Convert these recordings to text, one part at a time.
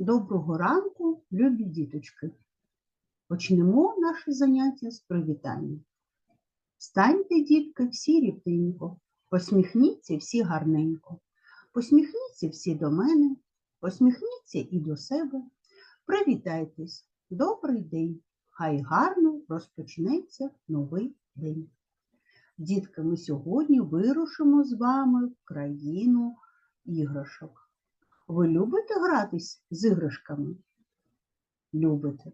Доброго ранку, любі діточки. Почнемо наше заняття з привітання. Станьте, дітки, всі рівненько, посміхніться всі гарненько, посміхніться всі до мене, посміхніться і до себе. Привітайтесь, добрий день, хай гарно розпочнеться новий день. Дітки, ми сьогодні вирушимо з вами в країну іграшок. Ви любите гратись з іграшками? Любите.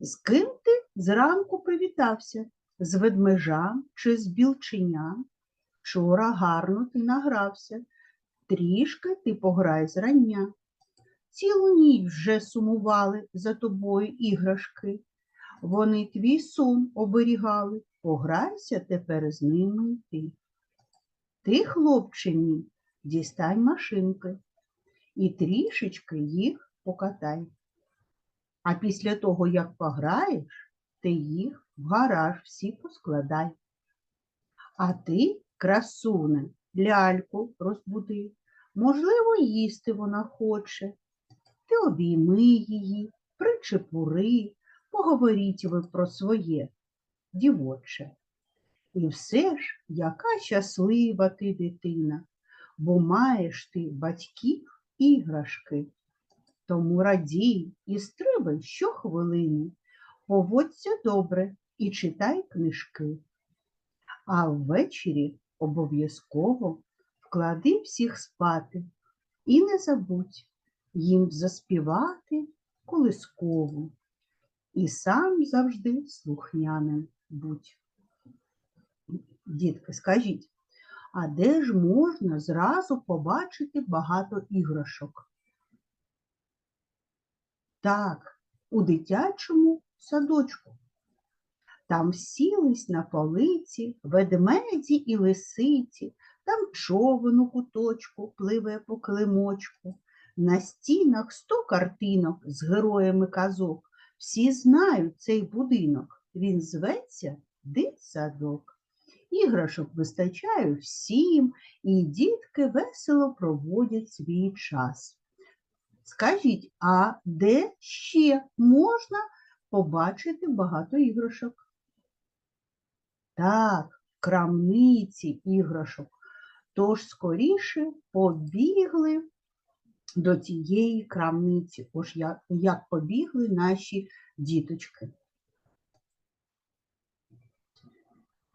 З ким ти зранку привітався? З ведмежам чи з білченям? Вчора гарно ти награвся, трішки ти пограй зрання. Цілу ніч вже сумували за тобою іграшки. Вони твій сон оберігали, пограйся тепер з ними й ти. Ти, хлопче мій, дістань машинки і трішечки їх покатай. А після того, як пограєш, ти їх в гараж всі поскладай. А ти, красуне, ляльку розбуди. Можливо, їсти вона хоче. Ти обійми її, причепури, поговоріть ви про своє дівоче. І все ж, яка щаслива ти дитина, бо маєш ти батьків іграшки. Тому радій і стрибай щохвилини, поводься добре і читай книжки. А ввечері обов'язково вклади всіх спати і не забудь їм заспівати колискову. І сам завжди слухняним будь. Дітки, скажіть, а де ж можна зразу побачити багато іграшок? Так, у дитячому садочку. Там сілись на полиці, ведмеді і лисиці, там човен у куточку пливе по килимочку. На стінах сто картинок з героями казок. Всі знають цей будинок. Він зветься дитсадок. Іграшок вистачає всім, і дітки весело проводять свій час. Скажіть, а де ще можна побачити багато іграшок? Так, крамниці іграшок. Тож скоріше побігли до тієї крамниці. Ось як побігли наші діточки.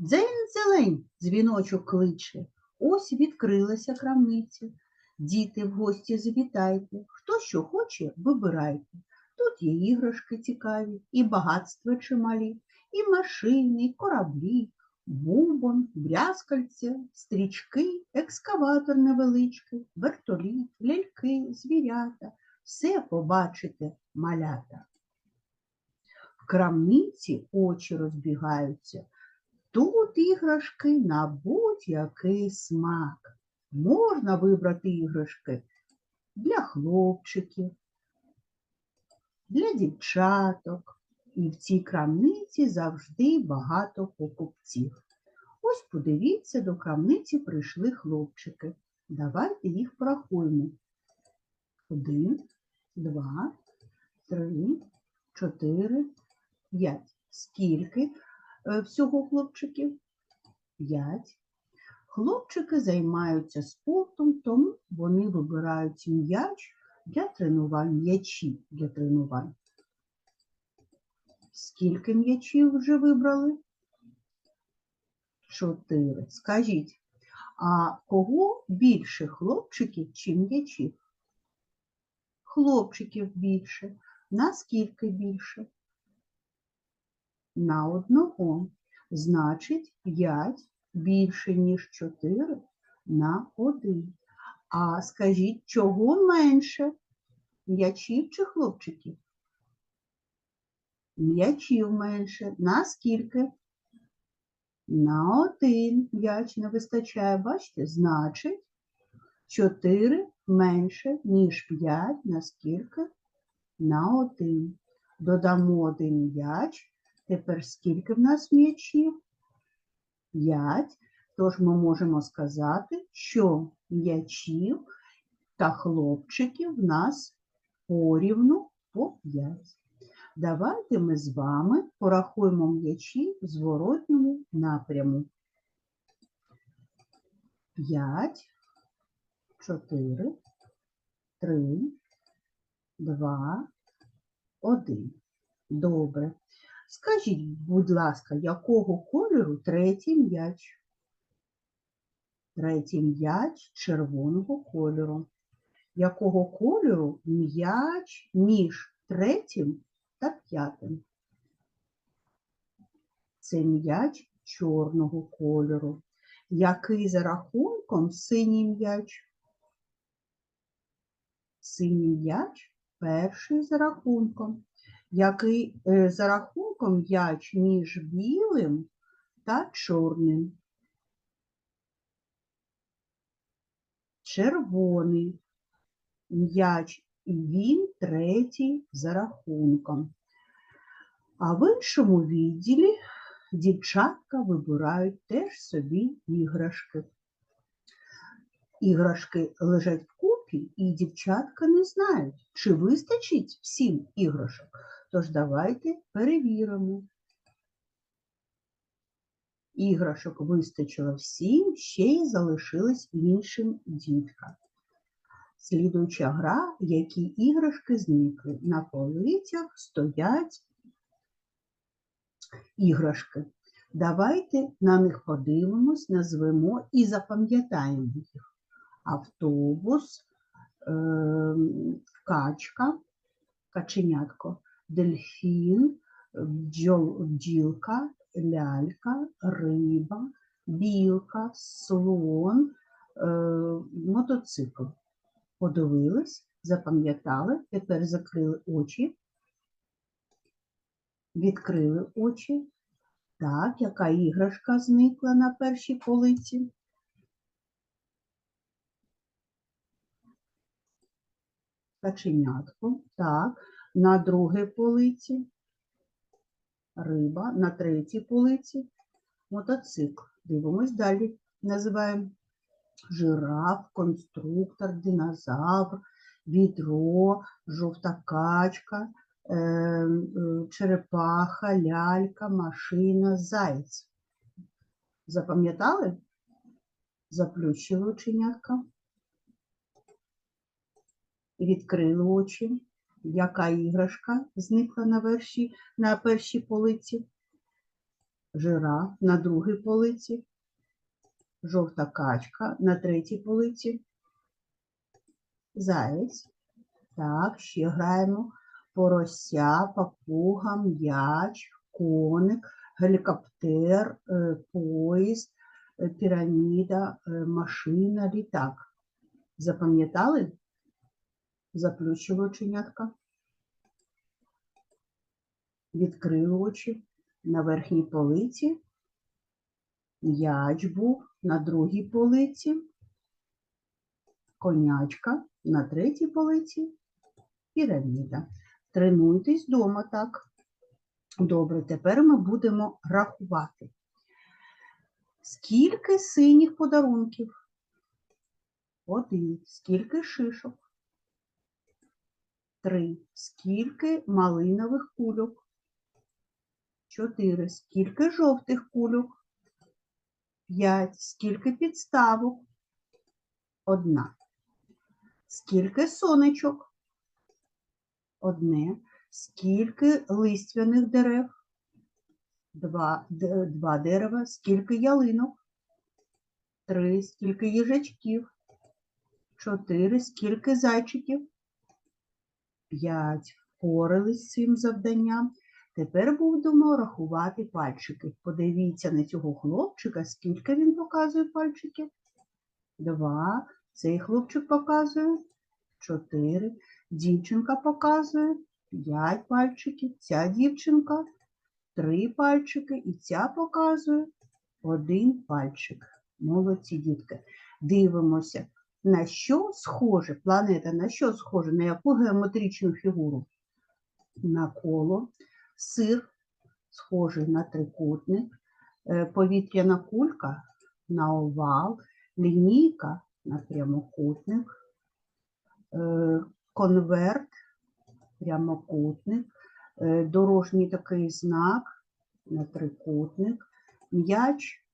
Дзень-зелень дзвіночок кличе. Ось відкрилася крамниця. Діти в гості завітайте. Хто що хоче, вибирайте. Тут є іграшки цікаві, і багатства чималі, і машини, і кораблі, бубон, брязкальця, стрічки, екскаватор невеличкий, вертоліт, ляльки, звірята. Все побачите, малята. В крамниці очі розбігаються. Тут іграшки на будь-який смак. Можна вибрати іграшки для хлопчиків, для дівчаток. І в цій крамниці завжди багато покупців. Ось подивіться, до крамниці прийшли хлопчики. Давайте їх порахуємо. Один, два, три, чотири, п'ять. Скільки всього хлопчиків? П'ять. Хлопчики займаються спортом, тому вони вибирають м'яч для тренувань, м'ячі для тренувань. Скільки м'ячів вже вибрали? Чотири. Скажіть, а кого більше хлопчиків чи м'ячів? Хлопчиків більше. Наскільки більше? На одного. Значить, 5 більше, ніж 4 на 1. А скажіть, чого менше? М'ячів чи хлопчиків? М'ячів менше. На скільки? На один м'яч не вистачає, бачите? Значить, 4 менше, ніж 5, на скільки? На 1. Додамо один м'яч. Тепер скільки в нас м'ячів? 5. Тож ми можемо сказати, що м'ячів та хлопчиків в нас порівну по 5. Давайте ми з вами порахуємо м'ячі в зворотньому напряму. 5, 4, 3, 2, 1. Добре. Скажіть, будь ласка, якого кольору третій м'яч? Третій м'яч червоного кольору. Якого кольору м'яч між третім та п'ятим? Це м'яч чорного кольору. Який за рахунком синій м'яч? Синій м'яч перший за рахунком. Який е, за рахунком м'яч між білим та чорним? Червоний м'яч, і він третій за рахунком. А в іншому відділі дівчатка вибирають теж собі іграшки. Іграшки лежать вкупі, і дівчатка не знають, чи вистачить всім іграшок. Тож давайте перевіримо. Іграшок вистачило всім, ще й залишилось іншим діткам. Слідуюча гра, які іграшки зникли. На полицях стоять іграшки. Давайте на них подивимось, назвемо і запам'ятаємо їх. Автобус, ем, качка, каченятко, дельфін, бджілка, лялька, риба, білка, слон, е, мотоцикл. Подивились, запам'ятали, тепер закрили очі, відкрили очі. Так, яка іграшка зникла на першій полиці? Каченятко. Так, на другій полиці риба, на третій полиці мотоцикл. Дивимось далі. Називаємо жираф, конструктор, динозавр, відро, жовта качка, е, е, черепаха, лялька, машина, заєць. Запам'ятали? Заплющили оченятка. Відкрили очі. Яка іграшка зникла на, верші, на першій полиці? Жираф на другій полиці жовта качка на третій полиці. Заєць. Так, ще граємо порося, папуга, м'яч, коник, гелікоптер, е, поїзд, е, піраміда, е, машина, літак. Запам'ятали? Заплющили оченятка. Відкрили очі на верхній полиці. М'яч був на другій полиці, конячка на третій полиці, піраміда. Тренуйтесь вдома так. Добре, тепер ми будемо рахувати. Скільки синіх подарунків? Один. Скільки шишок? Три. Скільки малинових кульок? Чотири. Скільки жовтих кульок? П'ять. Скільки підставок? Одна. Скільки сонечок? Одне. Скільки листвяних дерев? Два, Д- два дерева. Скільки ялинок? Три. Скільки їжачків? Чотири. Скільки зайчиків? П'ять. Впорались з цим завданням. Тепер будемо рахувати пальчики. Подивіться на цього хлопчика, скільки він показує пальчиків. Два. Цей хлопчик показує. Чотири. Дівчинка показує. П'ять пальчиків. Ця дівчинка. Три пальчики. І ця показує один пальчик. Молодці дітки. Дивимося, на що схоже планета, на що схоже, на яку геометричну фігуру? На коло. Сир схожий на трикутник, е, повітряна кулька на овал, лінійка на прямокутник, е, конверт, прямокутник, е, дорожній такий знак на трикутник, м'яч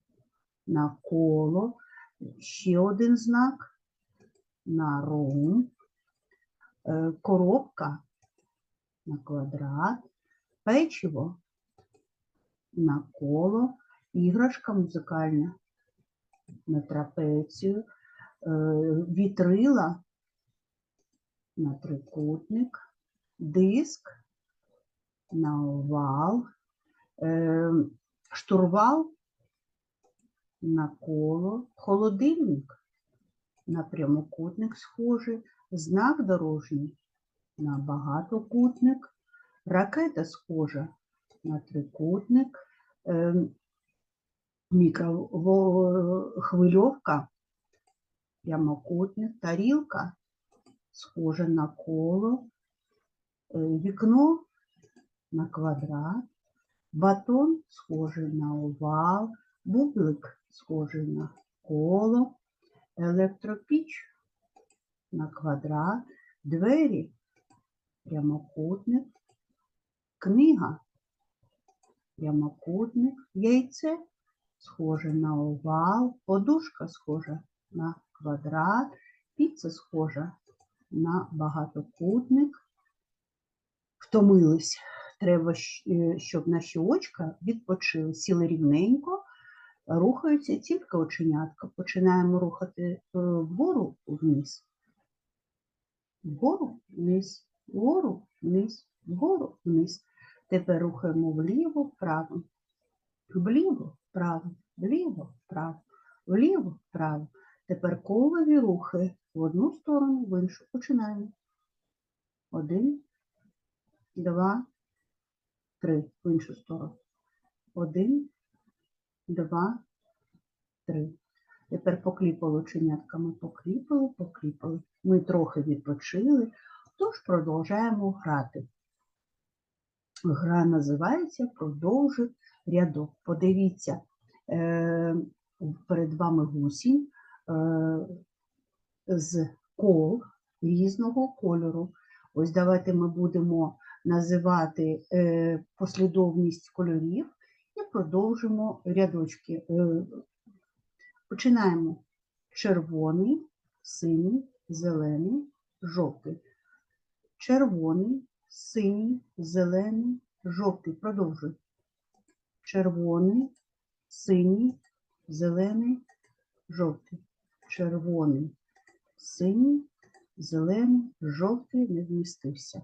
на коло, ще один знак на рум, е, коробка на квадрат, печиво на коло, іграшка музикальна на трапецію, е, вітрила на трикутник, диск на овал, е, штурвал на коло, холодильник на прямокутник схожий, знак дорожній на багатокутник, ракета схожа на трикутник, е, мікрохвильовка, прямокутник, тарілка схожа на коло, е, вікно на квадрат, батон схожий на овал, бублик схожий на коло, електропіч на квадрат, двері прямокутник, книга прямокутник, яйце схоже на овал, подушка схожа на квадрат, піца схожа на багатокутник. Втомились. Треба, е, щоб наші очка відпочили, сіли рівненько, рухаються тільки оченятка. Починаємо рухати е, вгору вниз. Вгору вниз, вгору вниз, вгору вниз. Тепер рухаємо вліво, вправо, вліво, вправо, вліво, вправо, вліво, вправо. Тепер колові рухи в одну сторону, в іншу. Починаємо. Один, два, три. В іншу сторону. Один, два, три. Тепер покліпали оченятками, покліпали, покліпали. Ми трохи відпочили, тож продовжаємо грати. Гра називається Продовжуй рядок. Подивіться, е, перед вами гусінь е, з кол різного кольору. Ось давайте ми будемо називати е, послідовність кольорів і продовжимо рядочки. Е, Починаємо червоний, синій, зелений, жовтий. Червоний, синій, зелений, жовтий. Продовжуй. Червоний, синій, зелений, жовтий. Червоний, синій, зелений, жовтий не вмістився.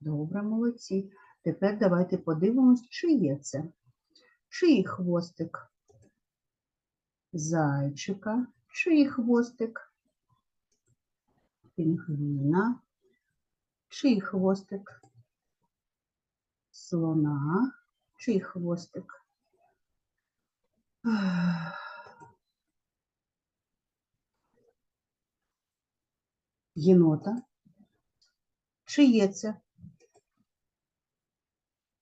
Добре, молодці. Тепер давайте подивимось, чи є це. Чиї хвостик? Зайчика, чиї хвостик? Пінгвіна, чий хвостик? Слона, чий хвостик? Єнота. Чиє це?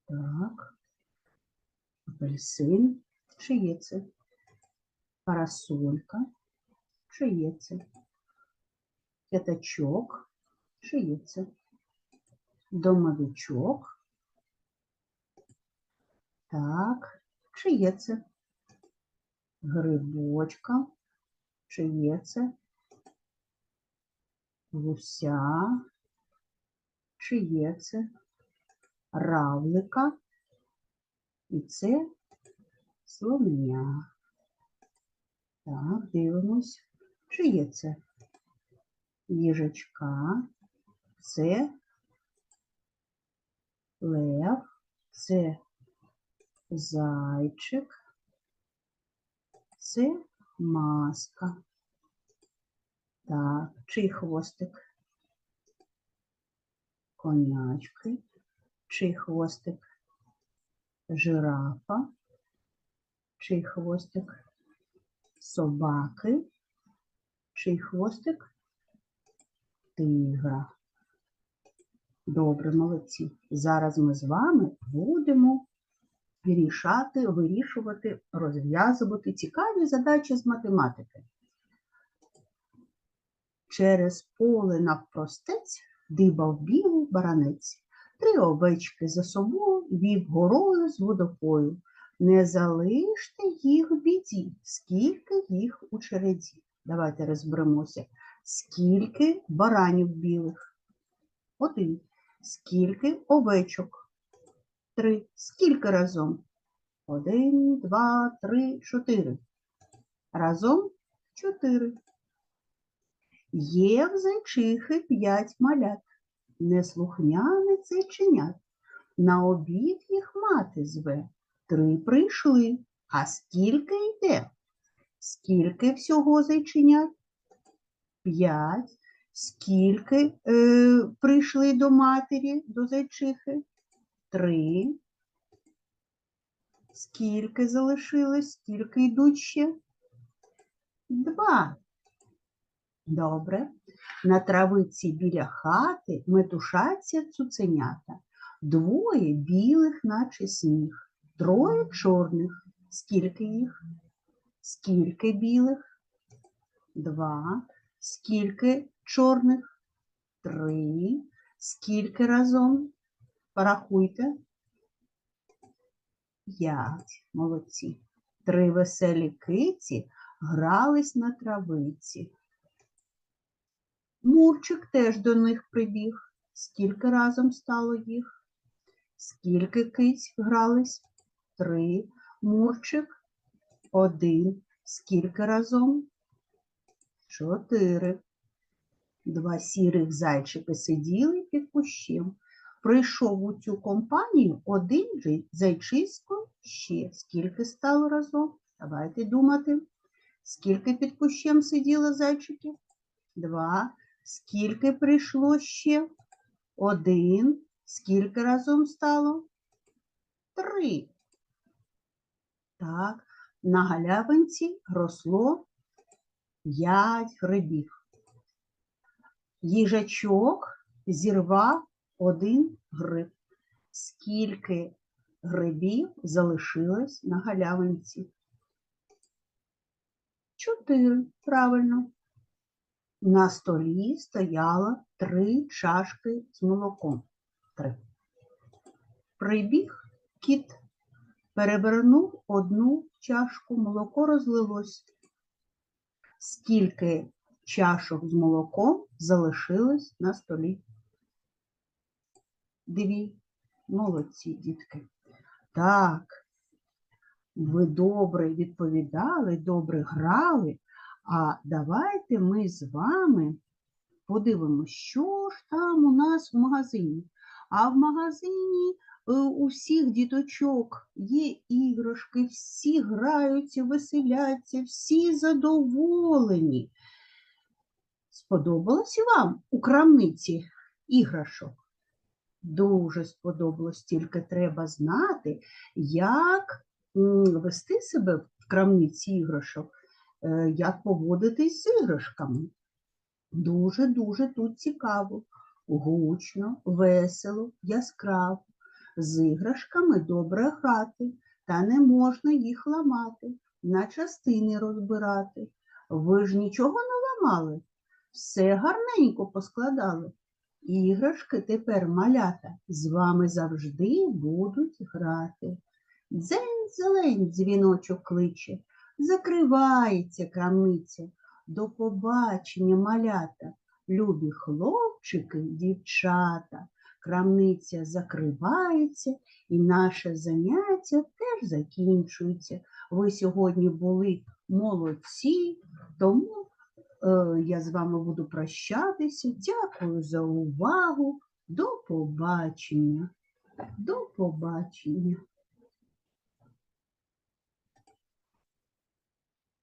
Так. Апельсин. Чиє це? Парасолька. Чиє це? П'ятачок. Чиє це? Домовичок. Так. Чиє це? Грибочка. Чиє це? Гуся. Чиє це? Равлика. І це слоня. Так, дивимось. Чиє це? Їжачка. Це лев. Це зайчик. Це маска. Так, чий хвостик? Конячки. Чий хвостик? Жирафа. Чий хвостик? Собаки. Чий хвостик? Тигра. Добре, молодці. Зараз ми з вами будемо вирішати, вирішувати, розв'язувати цікаві задачі з математики. Через поле навпростець дибав білий баранець. Три овечки за собою вів горою з водопою. Не залиште їх в біді, скільки їх у череді. Давайте розберемося. Скільки баранів білих? Один. Скільки овечок? Три. Скільки разом? Один, два, три, чотири. Разом чотири. Є в зайчихи п'ять малят. Неслухняне зайченят. На обід їх мати зве. Три прийшли. А скільки йде? Скільки всього зайченят? П'ять. Скільки е, прийшли до матері, до зайчихи? Три. Скільки залишилось? Скільки йдуть ще? Два. Добре. На травиці біля хати метушаться цуценята. Двоє білих, наче сніг, троє чорних. Скільки їх? Скільки білих? Два. Скільки чорних? Три. Скільки разом? Порахуйте. П'ять. Молодці. Три веселі киці грались на травиці. Мурчик теж до них прибіг. Скільки разом стало їх? Скільки киць грались? Три. Мурчик один. Скільки разом? Чотири. Два сірих зайчики сиділи під кущем. Прийшов у цю компанію один зайчисько ще. Скільки стало разом? Давайте думати. Скільки під кущем сиділо зайчиків? Два. Скільки прийшло ще? Один. Скільки разом стало? Три. Так, на галявинці росло п'ять грибів. Їжачок зірвав один гриб. Скільки грибів залишилось на галявинці? Чотири. Правильно. На столі стояло три чашки з молоком. Три. Прибіг кіт, перевернув одну чашку, молоко розлилось. Скільки чашок з молоком залишилось на столі? Дві. Молодці, дітки. Так, ви добре відповідали, добре грали. А давайте ми з вами подивимося, що ж там у нас в магазині. А в магазині е, у всіх діточок є іграшки, всі граються, веселяться, всі задоволені. Сподобалося вам у крамниці іграшок? Дуже сподобалось, тільки треба знати, як вести себе в крамниці іграшок, як поводитись з іграшками. Дуже-дуже тут цікаво, гучно, весело, яскраво. З іграшками добре грати, та не можна їх ламати, на частини розбирати. Ви ж нічого не ламали, все гарненько поскладали. Іграшки тепер малята з вами завжди будуть грати. Дзень зелень дзвіночок кличе, закривається крамниця. До побачення малята, любі хлопчики, дівчата. Крамниця закривається і наше заняття теж закінчується. Ви сьогодні були молодці, тому е, я з вами буду прощатися. Дякую за увагу. До побачення. До побачення.